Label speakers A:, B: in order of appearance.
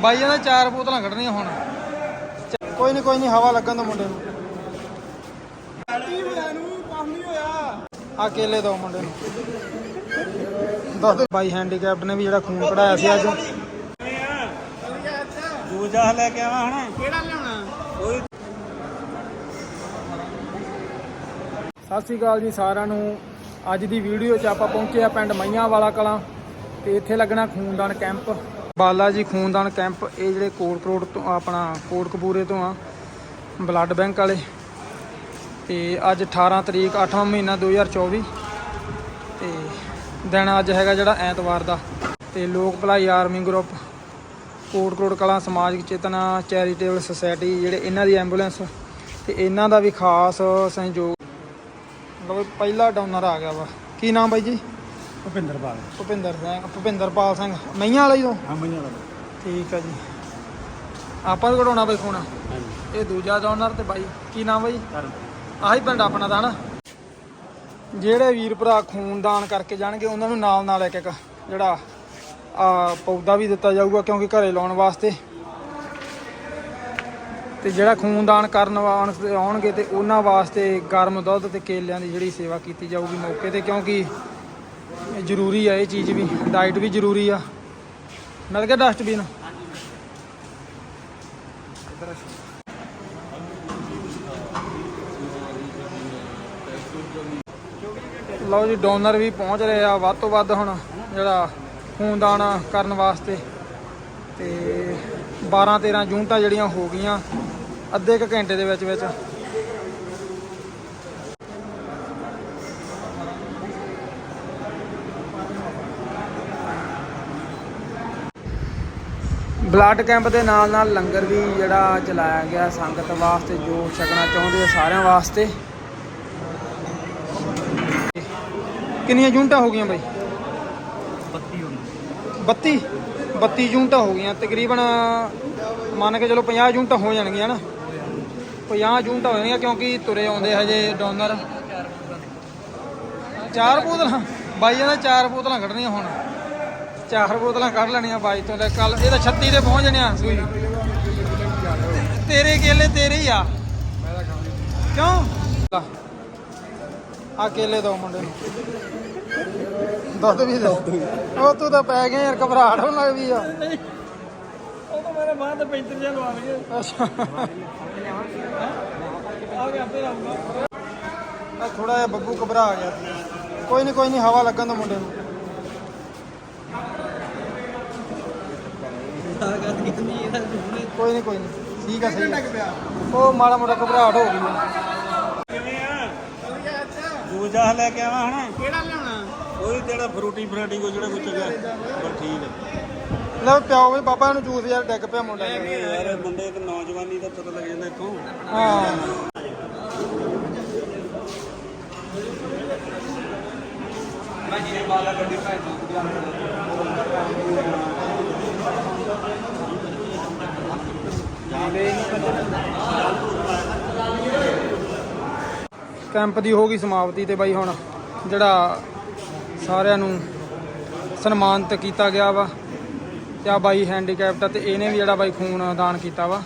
A: ਬਾਈਆਂ ਦਾ ਚਾਰ ਬੋਤਲਾਂ ਕੱਢਣੀਆਂ ਹੁਣ। ਕੋਈ ਨਹੀਂ ਕੋਈ ਨਹੀਂ ਹਵਾ ਲੱਗਣ ਦੋ ਮੁੰਡੇ ਨੂੰ। ਆ ਕੇਲੇ ਦੋ ਮੁੰਡੇ ਨੂੰ। ਦੱਸ ਦੇ ਬਾਈ ਹੈਂਡੀਕੈਪਟ ਨੇ ਵੀ ਜਿਹੜਾ ਖੂਨ ਕਢਾਇਆ ਸੀ ਅੱਜ।
B: ਦੂਜਾ ਲੈ ਕੇ ਆਵਾਂ ਹੁਣ।
A: ਕਿਹੜਾ ਲਿਆਉਣਾ?
B: ਕੋਈ
A: ਸਤਿ ਸ਼੍ਰੀ ਅਕਾਲ ਜੀ ਸਾਰਿਆਂ ਨੂੰ। ਅੱਜ ਦੀ ਵੀਡੀਓ 'ਚ ਆਪਾਂ ਪਹੁੰਚੇ ਆ ਪਿੰਡ ਮਈਆਂ ਵਾਲਾ ਕਲਾਂ। ਤੇ ਇੱਥੇ ਲੱਗਣਾ ਖੂਨਦਾਨ ਕੈਂਪ। ਬਾਲਾ ਜੀ ਖੂਨਦਾਨ ਕੈਂਪ, ਇਹ ਜਿਹੜੇ ਕੋਟ ਕਰੋੜ ਤੋਂ, ਆਪਣਾ ਕੋਟ ਕਪੂਰੇ ਤੋਂ ਆ, ਬਲੱਡ ਬੈਂਕ ਵਾਲੇ। ਤੇ ਅੱਜ 18 ਤਰੀਕ 8ਵਾਂ ਮਹੀਨਾ 2024 ਤੇ ਦਿਨ ਅੱਜ ਹੈਗਾ ਜਿਹੜਾ ਐਤਵਾਰ ਦਾ। ਤੇ ਲੋਕ ਭਲਾਈ ਆਰਮੀ ਗਰੁੱਪ, ਕੋਟ ਕਰੋੜ ਕਲਾਂ ਸਮਾਜਿਕ ਚੇਤਨਾ, ਚੈਰੀਟੇਬਲ ਸੁਸਾਇਟੀ, ਜਿਹੜੇ ਇਹਨਾਂ ਦੀ ਐਂਬੂਲੈਂਸ। ਤੇ ਇਹਨਾਂ ਦਾ ਵੀ ਖਾਸ ਸਹਿਯੋਗ। ਲਓ ਪਹਿਲਾ ਡੋਨਰ ਆ ਗਿਆ ਵਾ। ਕੀ ਨਾਮ ਬਾਈ ਜੀ?
B: ਭੁਪਿੰਦਰ ਪਾਲ
A: ਭੁਪਿੰਦਰ ਸਿੰਘ ਭੁਪਿੰਦਰਪਾਲ ਸਿੰਘ। ਮਈਆਂ ਵਾਲਾ ਹੀ ਤੋਂ?
B: ਹਾਂ ਮਈਆਂ ਦਾ
A: ਠੀਕ ਆ ਜੀ। ਆਪਾਂ ਵੀ ਕਢਾਉਣਾ ਬਾਈ ਖੂਨ
B: ਹਾਂਜੀ।
A: ਇਹ ਦੂਜਾ ਡੋਨਰ ਤੇ ਬਾਈ ਕੀ ਨਾਮ ਬਾਈ?
B: ਕਰਨ
A: ਆਹੀ ਪਿੰਡ ਆਪਣਾ ਦਾ ਹਨਾ ਜਿਹੜੇ ਵੀਰ ਭਰਾ ਖੂਨਦਾਨ ਕਰਕੇ ਜਾਣਗੇ ਉਹਨਾਂ ਨੂੰ ਨਾਲ ਨਾਲ ਇੱਕ ਇੱਕ ਜਿਹੜਾ ਆ ਪੌਦਾ ਵੀ ਦਿੱਤਾ ਜਾਊਗਾ ਕਿਉਂਕਿ ਘਰੇ ਲਾਉਣ ਵਾਸਤੇ। ਤੇ ਜਿਹੜਾ ਖੂਨਦਾਨ ਕਰਨ ਆਉਣਗੇ ਤੇ ਉਹਨਾਂ ਵਾਸਤੇ ਗਰਮ ਦੁੱਧ ਤੇ ਕੇਲਿਆਂ ਦੀ ਜਿਹੜੀ ਸੇਵਾ ਕੀਤੀ ਜਾਊਗੀ ਮੌਕੇ ਤੇ ਕਿਉਂਕਿ ਜ਼ਰੂਰੀ ਆ ਇਹ ਚੀਜ਼ ਵੀ ਡਾਈਟ ਵੀ ਜ਼ਰੂਰੀ ਆ। ਮਿਲ ਗਿਆ ਡਸਟਬਿਨ ਲਓ ਜੀ ਡੋਨਰ ਵੀ ਪਹੁੰਚ ਰਹੇ ਆ ਵੱਧ ਤੋਂ ਵੱਧ ਹੁਣ, ਜਿਹੜਾ ਖੂਨਦਾਨ ਕਰਨ ਵਾਸਤੇ। ਤੇ 12 13 ਯੂਨਿਟਾਂ ਜਿਹੜੀਆਂ ਹੋ ਗਈਆਂ, ਅੱਧੇ ਕੁ ਘੰਟੇ ਦੇ ਵਿੱਚ ਵਿੱਚ। ਬਲੱਡ ਕੈਂਪ ਦੇ ਨਾਲ ਨਾਲ ਲੰਗਰ ਵੀ ਜਿਹੜਾ ਚਲਾਇਆ ਗਿਆ ਸੰਗਤ ਵਾਸਤੇ ਜੋ ਛਕਣਾ ਚਾਹੁੰਦੇ ਆ ਸਾਰਿਆਂ ਵਾਸਤੇ। ਕਿੰਨੀਆਂ ਯੂਨਿਟਾਂ ਹੋ ਗਈਆਂ ਬਾਈ?
B: 32 ਹੁਣ
A: 32 32 ਯੂਨਿਟਾਂ ਹੋ ਗਈਆਂ ਤਕਰੀਬਨ ਮੰਨ ਕੇ ਚਲੋ 50 ਯੂਨਿਟਾਂ ਹੋ ਜਾਣਗੀਆਂ ਨਾ 50 ਯੂਨਿਟਾਂ ਹੋ ਜਾਣਗੀਆਂ ਕਿਉਂਕਿ ਤੁਰੇ ਆਉਂਦੇ ਹਜੇ ਡੋਨਰ। ਚਾਰ ਬੋਤਲਾਂ? ਬਾਈਆਂ ਦਾ ਚਾਰ ਬੋਤਲਾਂ ਕੱਢਣੀਆਂ ਹੁਣ। ਚਾਰ ਬੋਤਲਾਂ ਕੱਢ ਲੈਣੀਆਂ ਬਾਈ ਤੋਂ ਲੈ ਕੱਲ ਇਹ ਤਾਂ 36 ਤੇ ਪਹੁੰਚ ਜਾਣੀਆਂ ਸੂਈ ਤੇਰੇ ਕੇਲੇ ਤੇਰੇ ਹੀ ਆ। ਕਿਉਂ? ਆ ਕੇਲੇ ਦੋ ਮੁੰਡੇ ਨੂੰ। ਦੁੱਧ ਵੀ ਦੋ। ਉਹ ਤੂੰ ਤਾਂ ਪੈ ਗਿਆ ਯਾਰ ਘਬਰਾਹਟ ਹੋਣ ਲੱਗ ਪਈ ਆ।
B: ਉਹ ਤਾਂ ਮੇਰੇ ਬਾਅਦ 35 ਜਿਹਾ ਲਵਾ ਲਈਏ।
A: ਅੱਛਾ।
B: ਆ ਕੇ ਆਪੇ ਲਾਉਂਗਾ
A: ਆ ਥੋੜਾ ਜਿਹਾ ਬੱਬੂ ਘਬਰਾ ਗਿਆ। ਕੋਈ ਨਹੀਂ ਕੋਈ ਨਹੀਂ ਹਵਾ ਲੱਗਣ ਦੋ ਮੁੰਡੇ ਨੂੰ। ਕੋਈ ਨਹੀਂ ਕੋਈ ਨਹੀਂ। ਠੀਕ ਆ ਸਹੀ ਆ। ਉਹ ਮਾੜਾ ਮੋਟਾ ਘਬਰਾਹਟ ਹੋ ਗਈ। ਆ।
B: ਆ ਦੂਜਾ ਲੈ ਕੇ ਆਵਾਂ ਹੁਣ ਕਿਹੜਾ ਲਿਆਉਣਾ? ਕੋਈ ਜਿਹੜਾ ਫਰੂਟੀ ਫਰਾਟੀ ਕੋਈ ਜਿਹੜਾ ਕੁਝ ਹੈਗਾ। ਬਸ ਠੀਕ ਹੈ
A: ਲੈ ਪਿਓ ਵੀ ਬਾਬਾ ਨੂੰ ਜੂਸ ਯਾਰ ਡਿੱਗ ਪਿਆ ਮੁੰਡਾ। ਯਾਰ।
B: ਯਾਰ ਮੁੰਡੇ ਇੱਕ ਨੌਜਵਾਨੀ ਦਾ ਪਤਾ ਲੱਗ ਜਾਂਦਾ ਇੱਥੋਂ।
A: ਹਾਂ। ਕੈਂਪ ਦੀ ਹੋ ਗਈ ਸਮਾਪਤੀ ਤੇ ਬਾਈ ਹੁਣ ਜਿਹੜਾ ਸਾਰਿਆਂ ਨੂੰ ਸਨਮਾਨਿਤ ਕੀਤਾ ਗਿਆ ਵਾ ਤੇ ਆ ਬਾਈ ਹੈਂਡੀਕੈਪਟ ਤੇ ਇਹਨੇ ਵੀ ਜਿਹੜਾ ਬਾਈ ਖੂਨ ਦਾਨ ਕੀਤਾ ਵਾ।